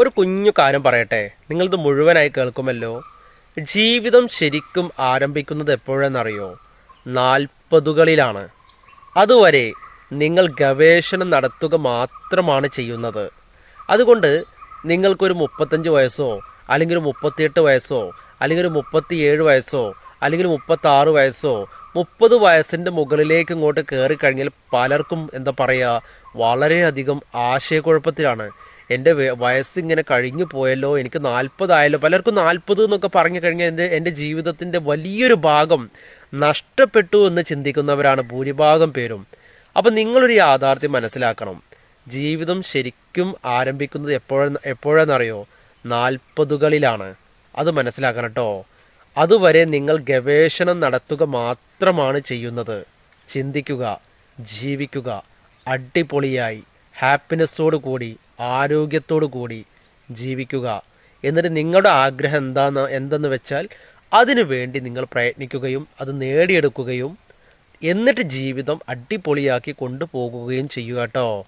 ഒരു കുഞ്ഞു കാര്യം പറയട്ടെ. നിങ്ങളിത് മുഴുവനായി കേൾക്കുമല്ലോ? ജീവിതം ശരിക്കും ആരംഭിക്കുന്നത് എപ്പോഴെന്നറിയോ? നാൽപ്പതുകളിലാണ്. അതുവരെ നിങ്ങൾ ഗവേഷണം നടത്തുക മാത്രമാണ് ചെയ്യുന്നത്. അതുകൊണ്ട് നിങ്ങൾക്കൊരു മുപ്പത്തഞ്ച് വയസ്സോ അല്ലെങ്കിൽ ഒരു മുപ്പത്തിയെട്ട് വയസ്സോ അല്ലെങ്കിൽ ഒരു മുപ്പത്തിയേഴ് വയസ്സോ അല്ലെങ്കിൽ മുപ്പത്തി ആറ് വയസ്സോ മുപ്പത് വയസ്സിന്റെ മുകളിലേക്ക് ഇങ്ങോട്ട് കയറി കഴിഞ്ഞാൽ പലർക്കും എന്താ പറയുക വളരെയധികം ആശയക്കുഴപ്പത്തിലാണ്. എന്റെ വയസ്സ് വയസ്സിങ്ങനെ കഴിഞ്ഞു പോയല്ലോ എനിക്ക് നാൽപ്പതായല്ലോ പലർക്കും നാൽപ്പത് എന്നൊക്കെ പറഞ്ഞു കഴിഞ്ഞാൽ എന്റെ എന്റെ ജീവിതത്തിന്റെ വലിയൊരു ഭാഗം നഷ്ടപ്പെട്ടു എന്ന് ചിന്തിക്കുന്നവരാണ് ഭൂരിഭാഗം പേരും. അപ്പം നിങ്ങളൊരു യാഥാർത്ഥ്യം മനസ്സിലാക്കണം. ജീവിതം ശരിക്കും ആരംഭിക്കുന്നത് എപ്പോഴെന്ന് എപ്പോഴെന്നറിയോ? നാൽപ്പതുകളിലാണ് അത് മനസ്സിലാക്കണം കേട്ടോ അതുവരെ നിങ്ങൾ ഗവേഷണം നടത്തുക മാത്രമാണ് ചെയ്യുന്നത്. ചിന്തിക്കുക ജീവിക്കുക. അടിപൊളിയായി. ഹാപ്പിനെസ്സോടു കൂടി. ആരോഗ്യത്തോടു കൂടി ജീവിക്കുക. എന്നിട്ട് നിങ്ങളുടെ ആഗ്രഹം എന്താന്ന് എന്തെന്ന് വെച്ചാൽ അതിനു വേണ്ടി നിങ്ങൾ പ്രയത്നിക്കുകയും അത് നേടിയെടുക്കുകയും എന്നിട്ട് ജീവിതം അടിപൊളിയാക്കി കൊണ്ടുപോകുകയും ചെയ്യുക കേട്ടോ.